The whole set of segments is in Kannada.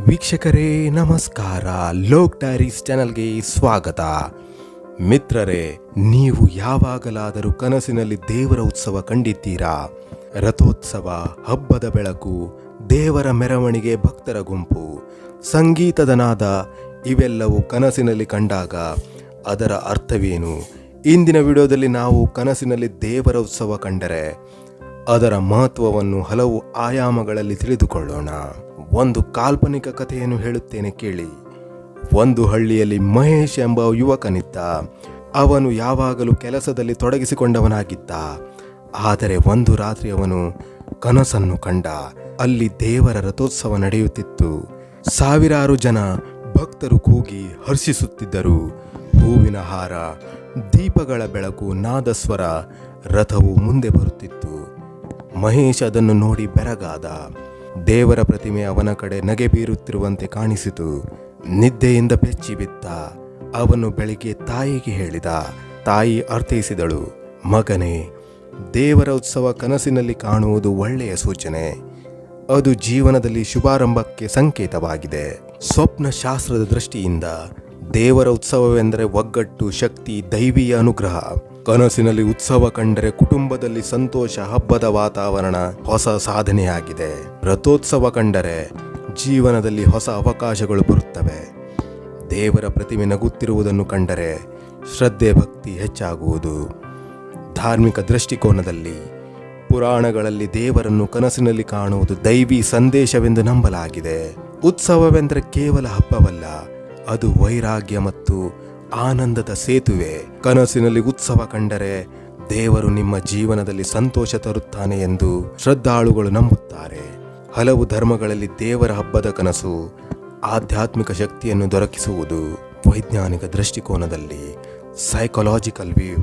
ವೀಕ್ಷಕರೇ, ನಮಸ್ಕಾರ. ಲೋಕ್ ಡೈರೀಸ್ ಚಾನಲ್ಗೆ ಸ್ವಾಗತ. ಮಿತ್ರರೇ, ನೀವು ಯಾವಾಗಲಾದರೂ ಕನಸಿನಲ್ಲಿ ದೇವರ ಉತ್ಸವ ಕಂಡಿದ್ದೀರಾ? ರಥೋತ್ಸವ, ಹಬ್ಬದ ಬೆಳಕು, ದೇವರ ಮೆರವಣಿಗೆ ಭಕ್ತರ ಗುಂಪು ಸಂಗೀತದ ನಾದ ಇವೆಲ್ಲವೂ ಕನಸಿನಲ್ಲಿ ಕಂಡಾಗ ಅದರ ಅರ್ಥವೇನು? ಇಂದಿನ ವಿಡಿಯೋದಲ್ಲಿ ನಾವು ಕನಸಿನಲ್ಲಿ ದೇವರ ಉತ್ಸವ ಕಂಡರೆ ಅದರ ಮಹತ್ವವನ್ನು ಹಲವು ಆಯಾಮಗಳಲ್ಲಿ ತಿಳಿದುಕೊಳ್ಳೋಣ. ಒಂದು ಕಾಲ್ಪನಿಕ ಕಥೆಯನ್ನು ಹೇಳುತ್ತೇನೆ ಕೇಳಿ. ಒಂದು ಹಳ್ಳಿಯಲ್ಲಿ ಮಹೇಶ್ ಎಂಬ ಯುವಕನಿದ್ದ. ಅವನು ಯಾವಾಗಲೂ ಕೆಲಸದಲ್ಲಿ ತೊಡಗಿಸಿಕೊಂಡವನಾಗಿದ್ದ. ಆದರೆ ಒಂದು ರಾತ್ರಿ ಅವನು ಕನಸನ್ನು ಕಂಡ. ಅಲ್ಲಿ ದೇವರ ರಥೋತ್ಸವ ನಡೆಯುತ್ತಿತ್ತು. ಸಾವಿರಾರು ಜನ ಭಕ್ತರು ಕೂಗಿ ಹರ್ಷಿಸುತ್ತಿದ್ದರು. ಹೂವಿನ ಹಾರ, ದೀಪಗಳ ಬೆಳಕು, ನಾದಸ್ವರ, ರಥವು ಮುಂದೆ ಬರುತ್ತಿತ್ತು. ಮಹೇಶ್ ಅದನ್ನು ನೋಡಿ ಬೆರಗಾದ. ದೇವರ ಪ್ರತಿಮೆ ಅವನ ಕಡೆ ನಗೆ ಬೀರುತ್ತಿರುವಂತೆ ಕಾಣಿಸಿತು. ನಿದ್ದೆಯಿಂದ ಬೆಚ್ಚಿ ಬಿದ್ದ ಅವನು ಬೆಳಿಗ್ಗೆ ತಾಯಿಗೆ ಹೇಳಿದ. ತಾಯಿ ಅರ್ಥೈಸಿದಳು, ಮಗನೇ, ದೇವರ ಉತ್ಸವ ಕನಸಿನಲ್ಲಿ ಕಾಣುವುದು ಒಳ್ಳೆಯ ಸೂಚನೆ. ಅದು ಜೀವನದಲ್ಲಿ ಶುಭಾರಂಭಕ್ಕೆ ಸಂಕೇತವಾಗಿದೆ. ಸ್ವಪ್ನ ಶಾಸ್ತ್ರದ ದೃಷ್ಟಿಯಿಂದ ದೇವರ ಉತ್ಸವವೆಂದರೆ ಒಗ್ಗಟ್ಟು, ಶಕ್ತಿ, ದೈವೀಯ ಅನುಗ್ರಹ. ಕನಸಿನಲ್ಲಿ ಉತ್ಸವ ಕಂಡರೆ ಕುಟುಂಬದಲ್ಲಿ ಸಂತೋಷ, ಹಬ್ಬದ ವಾತಾವರಣ ಹೊಸ ಸಾಧನೆಯಾಗಿದೆ. ರಥೋತ್ಸವ ಕಂಡರೆ ಜೀವನದಲ್ಲಿ ಹೊಸ ಅವಕಾಶಗಳು ಬರುತ್ತವೆ. ದೇವರ ಪ್ರತಿಮೆ ನಗುತ್ತಿರುವುದನ್ನು ಕಂಡರೆ ಶ್ರದ್ಧೆ, ಭಕ್ತಿ ಹೆಚ್ಚಾಗುವುದು. ಧಾರ್ಮಿಕ ದೃಷ್ಟಿಕೋನದಲ್ಲಿ ಪುರಾಣಗಳಲ್ಲಿ ದೇವರನ್ನು ಕನಸಿನಲ್ಲಿ ಕಾಣುವುದು ದೈವಿ ಸಂದೇಶವೆಂದು ನಂಬಲಾಗಿದೆ. ಉತ್ಸವವೆಂದರೆ ಕೇವಲ ಹಬ್ಬವಲ್ಲ, ಅದು ವೈರಾಗ್ಯ ಮತ್ತು ಆನಂದದ ಸೇತುವೆ ಕನಸಿನಲ್ಲಿ ಉತ್ಸವ ಕಂಡರೆ ದೇವರು ನಿಮ್ಮ ಜೀವನದಲ್ಲಿ ಸಂತೋಷ ತರುತ್ತಾನೆ ಎಂದು ಶ್ರದ್ಧಾಳುಗಳು ನಂಬುತ್ತಾರೆ. ಹಲವು ಧರ್ಮಗಳಲ್ಲಿ ದೇವರ ಹಬ್ಬದ ಕನಸು ಆಧ್ಯಾತ್ಮಿಕ ಶಕ್ತಿಯನ್ನು ದೊರಕಿಸುವುದು ವೈಜ್ಞಾನಿಕ ದೃಷ್ಟಿಕೋನದಲ್ಲಿ ಸೈಕಲಾಜಿಕಲ್ ವ್ಯೂ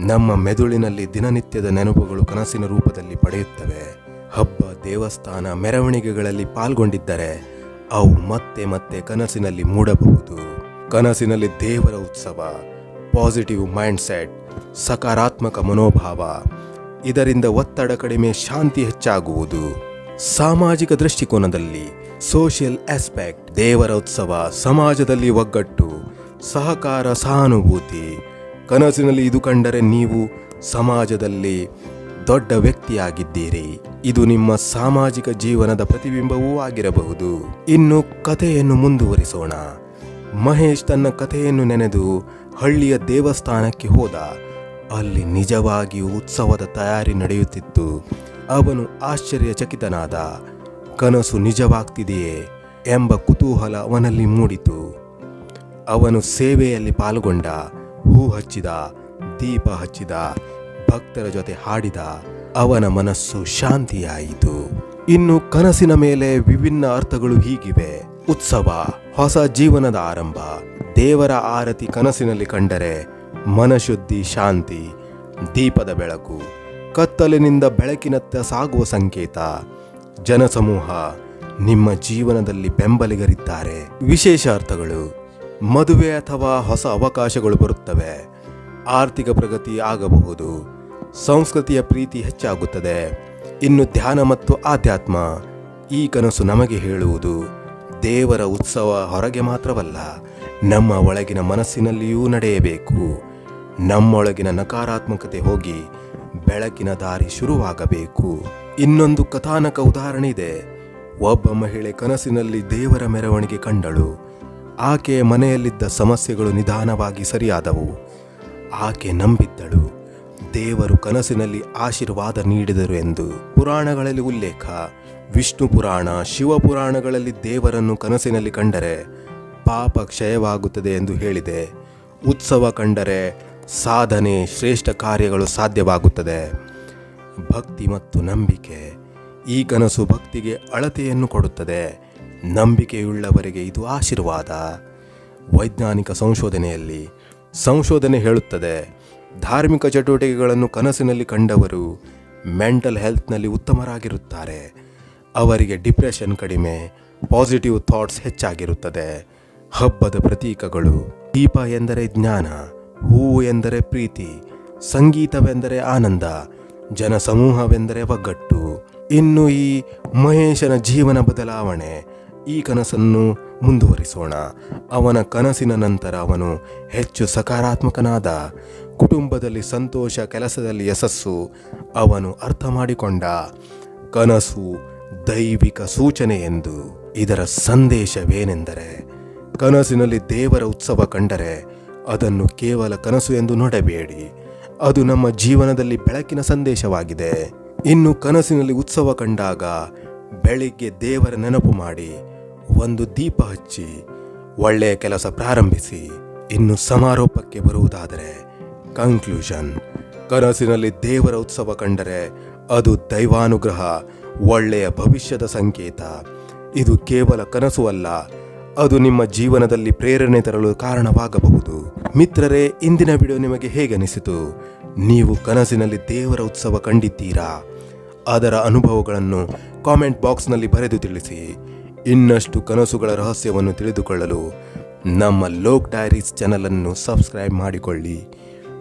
ನಮ್ಮ ಮೆದುಳಿನಲ್ಲಿ ದಿನನಿತ್ಯದ ನೆನಪುಗಳು ಕನಸಿನ ರೂಪದಲ್ಲಿ ಪಡೆಯುತ್ತವೆ. ಹಬ್ಬ, ದೇವಸ್ಥಾನ, ಮೆರವಣಿಗೆಗಳಲ್ಲಿ ಪಾಲ್ಗೊಂಡಿದ್ದರೆ ಅವು ಮತ್ತೆ ಮತ್ತೆ ಕನಸಿನಲ್ಲಿ ಮೂಡಬಹುದು. ಕನಸಿನಲ್ಲಿ ದೇವರ ಉತ್ಸವ ಪಾಸಿಟಿವ್ ಮೈಂಡ್ಸೆಟ್ ಸಕಾರಾತ್ಮಕ ಮನೋಭಾವ. ಇದರಿಂದ ಒತ್ತಡ ಕಡಿಮೆ, ಶಾಂತಿ ಹೆಚ್ಚಾಗುವುದು. ಸಾಮಾಜಿಕ ದೃಷ್ಟಿಕೋನದಲ್ಲಿ ಸೋಷಿಯಲ್ ಆಸ್ಪೆಕ್ಟ್ ದೇವರ ಉತ್ಸವ, ಸಮಾಜದಲ್ಲಿ ಒಗ್ಗಟ್ಟು, ಸಹಕಾರ, ಸಹಾನುಭೂತಿ. ಕನಸಿನಲ್ಲಿ ಇದು ಕಂಡರೆ ನೀವು ಸಮಾಜದಲ್ಲಿ ದೊಡ್ಡ ವ್ಯಕ್ತಿಯಾಗಿದ್ದೀರಿ. ಇದು ನಿಮ್ಮ ಸಾಮಾಜಿಕ ಜೀವನದ ಪ್ರತಿಬಿಂಬವೂ ಆಗಿರಬಹುದು. ಇನ್ನು ಕಥೆಯನ್ನು ಮುಂದುವರಿಸೋಣ. ಮಹೇಶ್ ತನ್ನ ಕಥೆಯನ್ನು ನೆನೆದು ಹಳ್ಳಿಯ ದೇವಸ್ಥಾನಕ್ಕೆ ಹೋದ. ಅಲ್ಲಿ ನಿಜವಾಗಿಯೂ ಉತ್ಸವದ ತಯಾರಿ ನಡೆಯುತ್ತಿತ್ತು. ಅವನು ಆಶ್ಚರ್ಯಚಕಿತನಾದ. ಕನಸು ನಿಜವಾಗ್ತಿದೆಯೇ ಎಂಬ ಕುತೂಹಲ ಅವನಲ್ಲಿ ಮೂಡಿತು. ಅವನು ಸೇವೆಯಲ್ಲಿ ಪಾಲ್ಗೊಂಡ, ಹೂ ಹಚ್ಚಿದ, ದೀಪ ಹಚ್ಚಿದ, ಭಕ್ತರ ಜೊತೆ ಹಾಡಿದ. ಅವನ ಮನಸ್ಸು ಶಾಂತಿಯಾಯಿತು. ಇನ್ನು ಕನಸಿನ ಮೇಲೆ ವಿಭಿನ್ನ ಅರ್ಥಗಳು ಹೀಗಿವೆ. ಉತ್ಸವ, ಹೊಸ ಜೀವನದ ಆರಂಭ, ದೇವರ ಆರತಿ ಕನಸಿನಲ್ಲಿ ಕಂಡರೆ ಮನಶುದ್ಧಿ, ಶಾಂತಿ, ದೀಪದ ಬೆಳಕು, ಕತ್ತಲಿನಿಂದ ಬೆಳಕಿನತ್ತ ಸಾಗುವ ಸಂಕೇತ. ಜನಸಮೂಹ ನಿಮ್ಮ ಜೀವನದಲ್ಲಿ ಬೆಂಬಲಿಗರಿದ್ದಾರೆ. ವಿಶೇಷ ಅರ್ಥಗಳು ಮದುವೆ ಅಥವಾ ಹೊಸ ಅವಕಾಶಗಳು ಬರುತ್ತವೆ. ಆರ್ಥಿಕ ಪ್ರಗತಿ ಆಗಬಹುದು. ಸಂಸ್ಕೃತಿಯ ಪ್ರೀತಿ ಹೆಚ್ಚಾಗುತ್ತದೆ. ಇನ್ನು ಧ್ಯಾನ ಮತ್ತು ಆಧ್ಯಾತ್ಮ, ಈ ಕನಸು ನಮಗೆ ಹೇಳುವುದು ದೇವರ ಉತ್ಸವ ಹೊರಗೆ ಮಾತ್ರವಲ್ಲ, ನಮ್ಮ ಒಳಗಿನ ಮನಸ್ಸಿನಲ್ಲಿಯೂ ನಡೆಯಬೇಕು. ನಮ್ಮೊಳಗಿನ ನಕಾರಾತ್ಮಕತೆ ಹೋಗಿ ಬೆಳಕಿನ ದಾರಿ ಶುರುವಾಗಬೇಕು. ಇನ್ನೊಂದು ಕಥಾನಕ ಉದಾಹರಣೆ ಇದೆ. ಒಬ್ಬ ಮಹಿಳೆ ಕನಸಿನಲ್ಲಿ ದೇವರ ಮೆರವಣಿಗೆ ಕಂಡಳು. ಆಕೆಯ ಮನೆಯಲ್ಲಿದ್ದ ಸಮಸ್ಯೆಗಳು ನಿಧಾನವಾಗಿ ಸರಿಯಾದವು. ಆಕೆ ನಂಬಿದ್ದಳು. ದೇವರು ಕನಸಿನಲ್ಲಿ ಆಶೀರ್ವಾದ ನೀಡಿದರು ಎಂದು ಪುರಾಣಗಳಲ್ಲಿ ಉಲ್ಲೇಖ. ವಿಷ್ಣು ಪುರಾಣ ಶಿವಪುರಾಣಗಳಲ್ಲಿ ದೇವರನ್ನು ಕನಸಿನಲ್ಲಿ ಕಂಡರೆ ಪಾಪ ಕ್ಷಯವಾಗುತ್ತದೆ ಎಂದು ಹೇಳಿದೆ. ಉತ್ಸವ ಕಂಡರೆ ಸಾಧನೆ ಶ್ರೇಷ್ಠ ಕಾರ್ಯಗಳು ಸಾಧ್ಯವಾಗುತ್ತದೆ. ಭಕ್ತಿ ಮತ್ತು ನಂಬಿಕೆ ಈ ಕನಸು ಭಕ್ತಿಗೆ ಅಳತೆಯನ್ನು ಕೊಡುತ್ತದೆ. ನಂಬಿಕೆಯುಳ್ಳವರಿಗೆ ಇದು ಆಶೀರ್ವಾದ. ವೈಜ್ಞಾನಿಕ ಸಂಶೋಧನೆಯಲ್ಲಿ ಸಂಶೋಧನೆ ಹೇಳುತ್ತದೆ ಧಾರ್ಮಿಕ ಚಟುವಟಿಕೆಗಳನ್ನು ಕನಸಿನಲ್ಲಿ ಕಂಡವರು ಮೆಂಟಲ್ ಹೆಲ್ತ್ನಲ್ಲಿ ಉತ್ತಮರಾಗಿರುತ್ತಾರೆ. ಅವರಿಗೆ ಡಿಪ್ರೆಷನ್ ಕಡಿಮೆ ಪಾಸಿಟಿವ್ ಥಾಟ್ಸ್ ಹೆಚ್ಚಾಗಿರುತ್ತದೆ. ಹಬ್ಬದ ಪ್ರತೀಕಗಳು, ದೀಪ ಎಂದರೆ ಜ್ಞಾನ, ಹೂವು ಎಂದರೆ ಪ್ರೀತಿ, ಸಂಗೀತವೆಂದರೆ ಆನಂದ, ಜನಸಮೂಹವೆಂದರೆ ಒಗ್ಗಟ್ಟು. ಇನ್ನು ಈ ಮಹೇಶನ ಜೀವನ ಬದಲಾವಣೆ, ಈ ಕನಸನ್ನು ಮುಂದುವರಿಸೋಣ. ಅವನ ಕನಸಿನ ನಂತರ ಅವನು ಹೆಚ್ಚು ಸಕಾರಾತ್ಮಕನಾದ ಕುಟುಂಬದಲ್ಲಿ ಸಂತೋಷ ಕೆಲಸದಲ್ಲಿ ಯಶಸ್ಸು ಅವನು ಅರ್ಥ ಮಾಡಿಕೊಂಡ. ಕನಸು ದೈವಿಕ ಸೂಚನೆ ಎಂದು ಇದರ ಸಂದೇಶವೇನೆಂದರೆ, ಕನಸಿನಲ್ಲಿ ದೇವರ ಉತ್ಸವ ಕಂಡರೆ ಅದನ್ನು ಕೇವಲ ಕನಸು ಎಂದು ನೋಡಬೇಡಿ. ಅದು ನಮ್ಮ ಜೀವನದಲ್ಲಿ ಬೆಳಕಿನ ಸಂದೇಶವಾಗಿದೆ. ಇನ್ನು ಕನಸಿನಲ್ಲಿ ಉತ್ಸವ ಕಂಡಾಗ ಬೆಳಿಗ್ಗೆ ದೇವರ ನೆನಪು ಮಾಡಿ, ಒಂದು ದೀಪ ಹಚ್ಚಿ, ಒಳ್ಳೆಯ ಕೆಲಸ ಪ್ರಾರಂಭಿಸಿ, ಇನ್ನು ಸಮಾರೋಪಕ್ಕೆ ಬರುವುದಾದರೆ ಕನ್ಕ್ಲೂಷನ್ ಕನಸಿನಲ್ಲಿ ದೇವರ ಉತ್ಸವ ಕಂಡರೆ ಅದು ದೈವಾನುಗ್ರಹ, ಒಳ್ಳೆಯ ಭವಿಷ್ಯದ ಸಂಕೇತ. ಇದು ಕೇವಲ ಕನಸು ಅಲ್ಲ, ಅದು ನಿಮ್ಮ ಜೀವನದಲ್ಲಿ ಪ್ರೇರಣೆ ತರಲು ಕಾರಣವಾಗಬಹುದು. ಮಿತ್ರರೇ, ಇಂದಿನ ವಿಡಿಯೋ ನಿಮಗೆ ಹೇಗೆ ಅನಿಸಿತು ನೀವು ಕನಸಿನಲ್ಲಿ ದೇವರ ಉತ್ಸವ ಕಂಡಿದ್ದೀರಾ? ಅದರ ಅನುಭವಗಳನ್ನು ಕಾಮೆಂಟ್ ಬಾಕ್ಸ್ನಲ್ಲಿ ಬರೆದು ತಿಳಿಸಿ. ಇನ್ನಷ್ಟು ಕನಸುಗಳ ರಹಸ್ಯವನ್ನು ತಿಳಿದುಕೊಳ್ಳಲು ನಮ್ಮ ಲೋಕ್ ಡೈರೀಸ್ ಚಾನಲನ್ನು ಸಬ್ಸ್ಕ್ರೈಬ್ ಮಾಡಿಕೊಳ್ಳಿ.